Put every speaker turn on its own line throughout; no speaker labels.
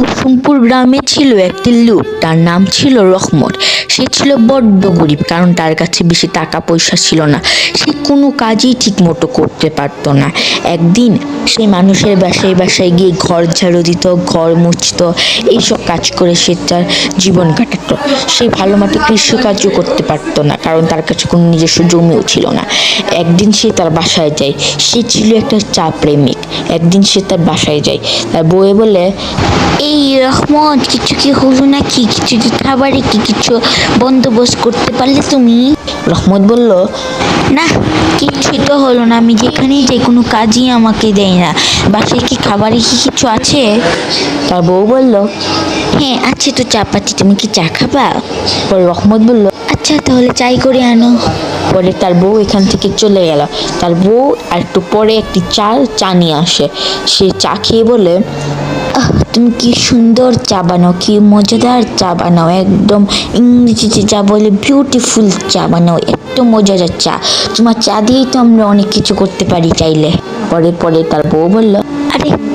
কুসুমপুর গ্রামে ছিল একটি লোক তার নাম ছিল রহমত। সে ছিল বড্ড গরিব, কারণ তার কাছে বেশি টাকা পয়সা ছিল না। সে কোনো কাজই ঠিক মতো করতে পারতো না। একদিন সে মানুষের বাসায় বাসায় গিয়ে ঘর ঝাড়ু দিত, ঘর মুছতো, এইসব কাজ করে সে তার জীবন কাটাতো। সে ভালো মতো কৃষিকাজও করতে পারতো না। কারণ তার কাছে কোনো নিজস্ব জমিও ছিল না। একদিন সে তার বাসায় যায়। সে ছিল একটা চা প্রেমিক। একদিন সে তার বাসায় যায়। তার বউয়ে বলে এই রহমত কিছু কি হলো নাকি? কিছু কি খাবারে কি কিছু বন্দোবস্ত করতে পারলে তুমি? রহমত বলল না কিছুই তো হলো না। আমি যেখানেই যাই কোনো কাজই আমাকে দেয় না। বাসায় কি খাবারে কি কিছু আছে? তার বউ বলল হ্যাঁ আছে তো চা পাচ্ছি। তুমি কি চা খাবা? পরে রহমত বলল আচ্ছা তাহলে চাই করে আনো। পরে তার বউ এখান থেকে চলে গেল। তার বউ আর একটু পরে একটি চা চা নিয়ে আসে। সে চা খেয়ে বলে তুমি কি সুন্দর চা বানাও, কি মজাদার চা বানাও, একদম ইংরেজিতে যা বলে বিউটিফুল চা বানাও এত মজাদার চা। তোমার চা দিয়েই তো আমরা অনেক কিছু করতে পারি চাইলে। পরে পরে তার বউ বলল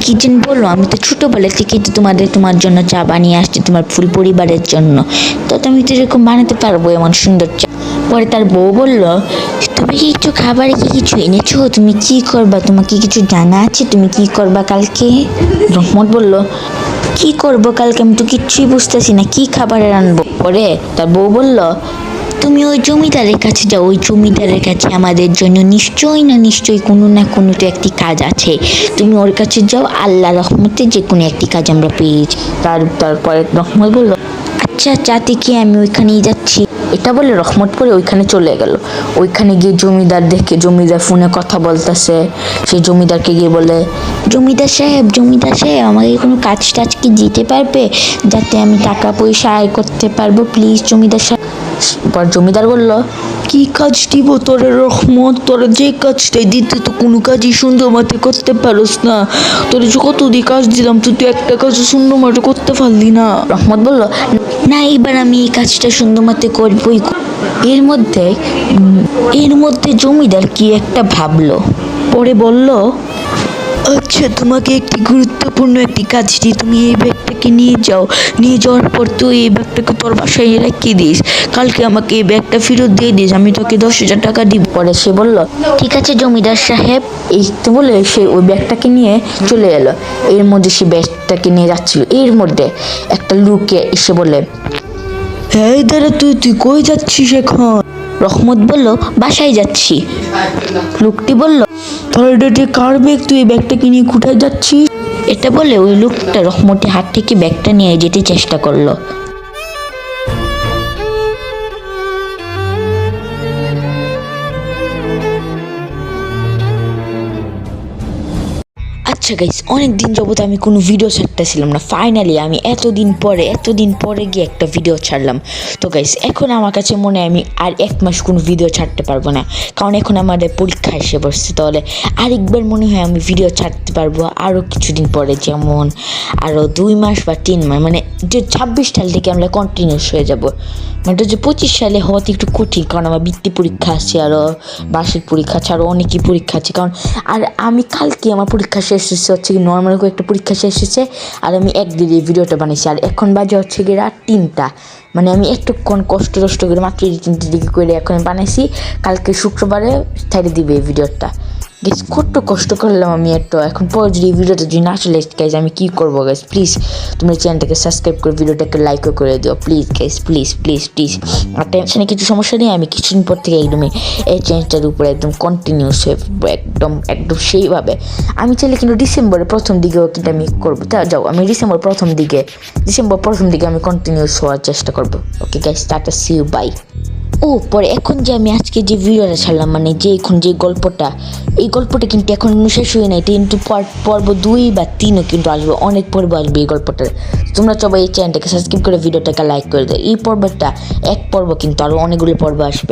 কি যেন বলো আমি তো ছোটোবেলা থেকেই তো তোমাদের, তোমার জন্য চা বানিয়ে আসছি, তোমার ফুল পরিবারের জন্য। তো তুমি তো এরকম বানাতে পারব এমন সুন্দর চা। পরে তার বউ বলল, তুমি কি একটু খাবারে কি কিছু এনেছো? তুমি কি করবা? তোমার কি কিছু জানা আছে? তুমি কি করবা কালকে? রহমত বলল, কি করব কালকে? আমি তো কিচ্ছুই বুঝতেছি না, কি খাবারে আনব পরে তার বউ বলল তুমি ওই জমিদারের কাছে যাও, ওই জমিদারের কাছে আমাদের জন্য নিশ্চয়ই না নিশ্চয়ই কোনো না কোনো তো একটি কাজ আছে। তুমি ওর কাছে যাও, আল্লাহ রহমতে যে কোনো একটি কাজ আমরা পেয়েছি তার তারপরে রহমত বলল আচ্ছা চাতে কি আমি ওইখানেই যাচ্ছি? এটা বলে রহমত করে ওইখানে চলে গেল। ওইখানে গিয়ে জমিদার দেখে, জমিদার ফোনে কথা বলতেছে। সেই জমিদারকে গিয়ে বলে, জমিদার সাহেব জমিদার সাহেব, আমাকে কোনো কাজ টাজ কি দিতে পারবে? যাতে আমি টাকা পয়সা আয় করতে পারব প্লিজ জমিদার সাহেব। পর জমিদার বলল
কি কাজ দিব তোরে রহমত? তোরা যে কাজটাই দিতে তো কোনো কাজই সুন্দর মতে করতে পারোস না। তোরে যে কত দিয়ে কাজ দিলাম তুই তুই একটা কাজ সুন্দর মতো করতে পারলি না।
রহমত বলল না এবার আমি এই কাজটা সুন্দর মতে করবই। এর মধ্যে এর মধ্যে জমিদার কি একটা ভাবলো? পরে বলল
আচ্ছা তোমাকে একটি গুরুত্বপূর্ণ একটি কাজ দিই। তুমি এই ব্যাগটাকে নিয়ে যাও। নিয়ে যাওয়ার পর তুই এই ব্যাগটাকে তোর বাসায় রেখে দিস। কালকে আমাকে এই ব্যাগটা ফেরত দিয়ে দিস। আমি তোকে দশ হাজার টাকা দিব।
পরে সে বলল, ঠিক আছে জমিদার সাহেব। এই তো বলে সে ওই ব্যাগটাকে নিয়ে চলে এলো। এর মধ্যে সে ব্যাগটাকে নিয়ে যাচ্ছিল। এর মধ্যে একটা লুকে এসে বলে
হ্যাঁ দাদা তুই তুই কই যাচ্ছিস এখন?
রহমত বলল, বাসায় যাচ্ছি। লোকটি বলল,
তোর এটা কার ব্যাগ? তুই ব্যাগটা কিনে কোথায় যাচ্ছিস?
এটা বলে ওই লোকটা রহমতের হাত থেকে ব্যাগটা নিয়ে যেতে চেষ্টা করল। আচ্ছা গাইস অনেক দিন যাবত আমি কোনো ভিডিও ছাড়তেছিলাম না। ফাইনালি আমি এতদিন পরে এতদিন পরে গিয়ে একটা ভিডিও ছাড়লাম। তো গাইস এখন আমার কাছে মনে আমি আর এক মাস কোনো ভিডিও ছাড়তে পারব না। কারণ এখন আমাদের পরীক্ষা এসে বসছে তাহলে আরেকবার মনে হয় আমি ভিডিও ছাড়তে পারব আরও কিছুদিন পরে। যেমন আরও দুই মাস বা তিন মাস মানে যে ছাব্বিশ সাল থেকে আমরা কন্টিনিউস হয়ে যাব। মানে যে পঁচিশ সালে হওয়াতে একটু কঠিন, কারণ আমার বৃত্তি পরীক্ষা আছে, আরও বার্ষিক পরীক্ষা আছে, আরও অনেকই পরীক্ষা আছে। কারণ আর আমি কালকে আমার পরীক্ষা শেষ হয়েছে হচ্ছে কি নর্মাল করে একটা পরীক্ষা শেষ হয়েছে, আর আমি একদিন এই ভিডিওটা বানিয়েছি আর এখন বাজে হচ্ছে কি রাত তিনটা। মানে আমি একটুক্ষণ কষ্ট টষ্ট করে মাত্র তিনটে দিকে করে এখন বানাইছি, কালকে শুক্রবারে ছাড়ে দিবে এই ভিডিওটা। গেস কত কষ্ট করলাম আমি একটু এখন পর যদি ভিডিওটা যদি না চলে গাইজ আমি কী করব গাইজ প্লিজ তোমরা চ্যানেলটাকে সাবস্ক্রাইব করে ভিডিওটাকে লাইকও করে দিও। Please guys please please please আর টেনশনে কিছু সমস্যা নেই, আমি কিছুদিন পর থেকে একদমই এই চ্যানেলটার উপরে একদম কন্টিনিউস হয়ে একদম একদম সেইভাবে। আমি চাইলে কিন্তু ডিসেম্বরের প্রথম দিকেও কিন্তু আমি করব। তা যাও, আমি ডিসেম্বর প্রথম দিকে, ডিসেম্বর প্রথম দিকে আমি কন্টিনিউস হওয়ার চেষ্টা করব। Okay guys ta-ta see bye ও, পরে এখন যে আমি আজকে যে ভিডিওটা ছাড়লাম মানে যে এখন যে গল্পটা, এই গল্পটা কিন্তু এখন শেষ হয়ে নাই, এটা কিন্তু পর- পর্ব দুই বা তিনও কিন্তু আসবে, অনেক পর্ব আসবে এই গল্পটার। তোমরা সবাই এই চ্যানেলটাকে সাবস্ক্রাইব করে ভিডিওটাকে লাইক করে দাও, এই পর্বটা, এক পর্ব কিন্তু আরও অনেকগুলো পর্ব আসবে।